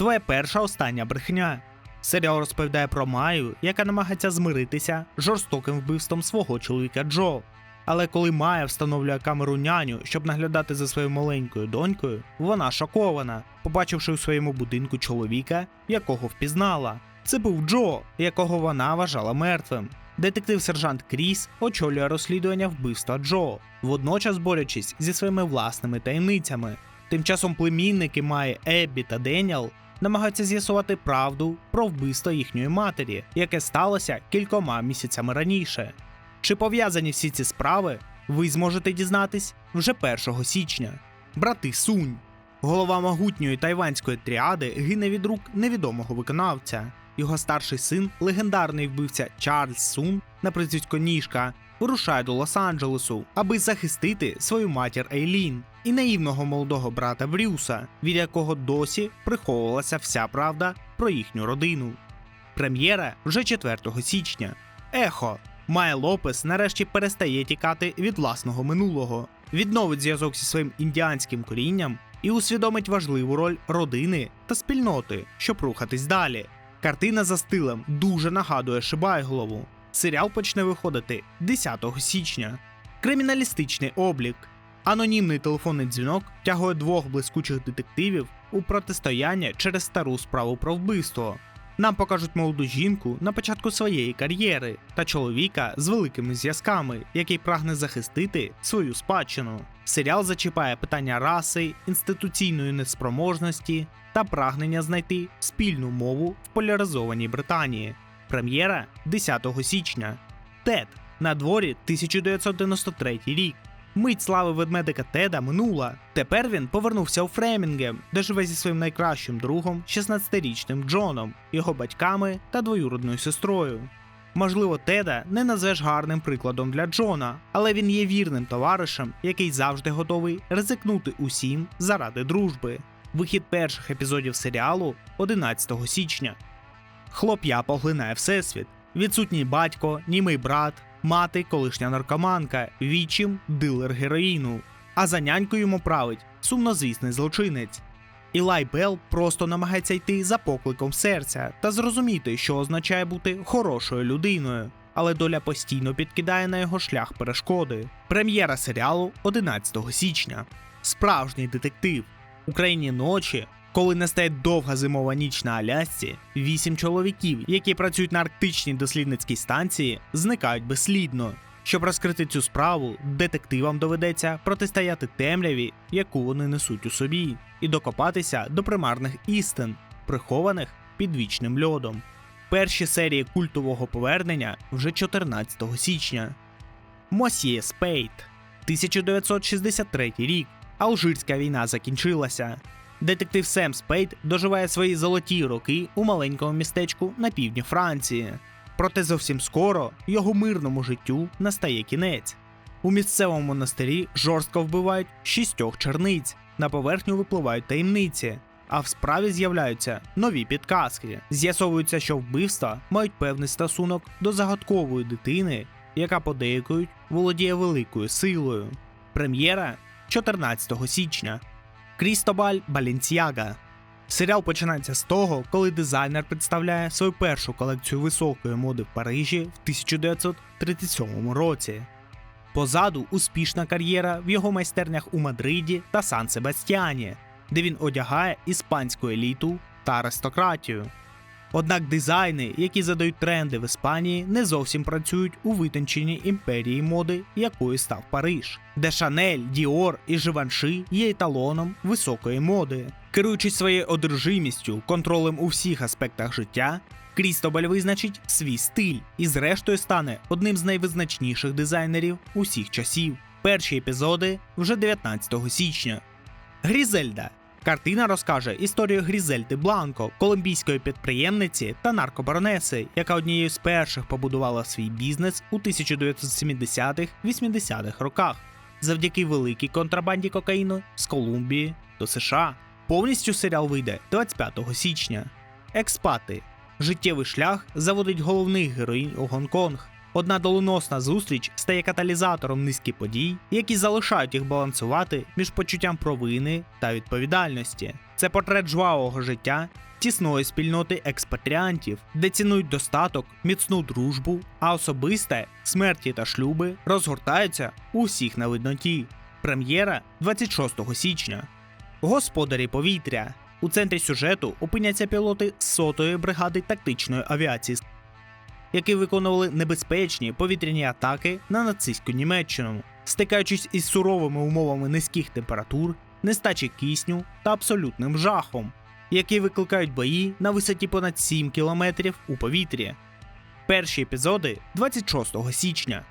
Твоя перша остання брехня. Серіал розповідає про Маю, яка намагається змиритися з жорстоким вбивством свого чоловіка Джо. Але коли Майя встановлює камеру няню, щоб наглядати за своєю маленькою донькою, вона шокована, побачивши у своєму будинку чоловіка, якого впізнала. Це був Джо, якого вона вважала мертвим. Детектив-сержант Кріс очолює розслідування вбивства Джо, водночас борючись зі своїми власними таємницями. Тим часом племінники Майи Еббі та Деніел намагаються з'ясувати правду про вбивство їхньої матері, яке сталося кількома місяцями раніше. Чи пов'язані всі ці справи, ви зможете дізнатись вже 1 січня. Брати Сунь. Голова могутньої тайванської тріади гине від рук невідомого виконавця. Його старший син, легендарний вбивця Чарльз Сун на прізвисько Ніжка, вирушає до Лос-Анджелесу, аби захистити свою матір Ейлін і наївного молодого брата Брюса, від якого досі приховувалася вся правда про їхню родину. Прем'єра вже 4 січня. Ехо. Майя Лопес нарешті перестає тікати від власного минулого, відновить зв'язок зі своїм індіанським корінням і усвідомить важливу роль родини та спільноти, щоб рухатись далі. Картина за стилем дуже нагадує Шибайголову. Серіал почне виходити 10 січня. Криміналістичний облік. Анонімний телефонний дзвінок тягує двох блискучих детективів у протистояння через стару справу про вбивство. Нам покажуть молоду жінку на початку своєї кар'єри та чоловіка з великими зв'язками, який прагне захистити свою спадщину. Серіал зачіпає питання раси, інституційної неспроможності та прагнення знайти спільну мову в поляризованій Британії. Прем'єра 10 січня. Тед на дворі 1993 рік. Мить слави ведмедика Теда минула. Тепер він повернувся у Фремінгем, де живе зі своїм найкращим другом, 16-річним Джоном, його батьками та двоюродною сестрою. Можливо, Теда не назвеш гарним прикладом для Джона, але він є вірним товаришем, який завжди готовий ризикнути усім заради дружби. Вихід перших епізодів серіалу 11 січня. Хлоп'я поглинає всесвіт. Відсутній батько, німий брат, мати, колишня наркоманка, вічим дилер героїну. А за нянькою йому править сумнозвісний злочинець. Ілай Белл просто намагається йти за покликом серця та зрозуміти, що означає бути хорошою людиною, але доля постійно підкидає на його шлях перешкоди. Прем'єра серіалу 11 січня. Справжній детектив. Україні ночі, коли настає довга зимова ніч на Алясці, вісім чоловіків, які працюють на арктичній дослідницькій станції, зникають безслідно. Щоб розкрити цю справу, детективам доведеться протистояти темряві, яку вони несуть у собі, і докопатися до примарних істин, прихованих під вічним льодом. Перші серії культового повернення вже 14 січня. Мосьє Спейт, 1963 рік. Алжирська війна закінчилася. Детектив Сем Спейт доживає свої золоті роки у маленькому містечку на півдні Франції. Проте зовсім скоро його мирному життю настає кінець. У місцевому монастирі жорстко вбивають шістьох черниць, на поверхню випливають таємниці, а в справі з'являються нові підказки. З'ясовується, що вбивства мають певний стосунок до загадкової дитини, яка подейкують володіє великою силою. Прем'єра 14 січня. Крістобаль Балінціяга. Серіал починається з того, коли дизайнер представляє свою першу колекцію високої моди в Парижі в 1937 році. Позаду успішна кар'єра в його майстернях у Мадриді та Сан Себастьяні, де він одягає іспанську еліту та аристократію. Однак дизайни, які задають тренди в Іспанії, не зовсім працюють у витонченій імперії моди, якою став Париж, де Шанель, Діор і Живанши є еталоном високої моди. Керуючись своєю одержимістю, контролем у всіх аспектах життя, Крістобаль визначить свій стиль і, зрештою, стане одним з найвизначніших дизайнерів усіх часів. Перші епізоди вже 19 січня. Грізельда Картина розкаже історію Грізельди Бланко, колумбійської підприємниці та наркобаронеси, яка однією з перших побудувала свій бізнес у 1970-80-х роках завдяки великій контрабанді кокаїну з Колумбії до США. Повністю серіал вийде 25 січня. Експати. Життєвий шлях заводить головних героїнь у Гонконг, Одна доленосна зустріч стає каталізатором низки подій, які залишають їх балансувати між почуттям провини та відповідальності. Це портрет жвавого життя, тісної спільноти експатріантів, де цінують достаток, міцну дружбу, а особисте смерті та шлюби розгортаються у всіх на видноті. Прем'єра 26 січня. Господарі повітря. У центрі сюжету опиняться пілоти сотої бригади тактичної авіації, які виконували небезпечні повітряні атаки на нацистську Німеччину, стикаючись із суровими умовами низьких температур, нестачі кисню та абсолютним жахом, які викликають бої на висоті понад 7 кілометрів у повітрі. Перші епізоди 26 січня.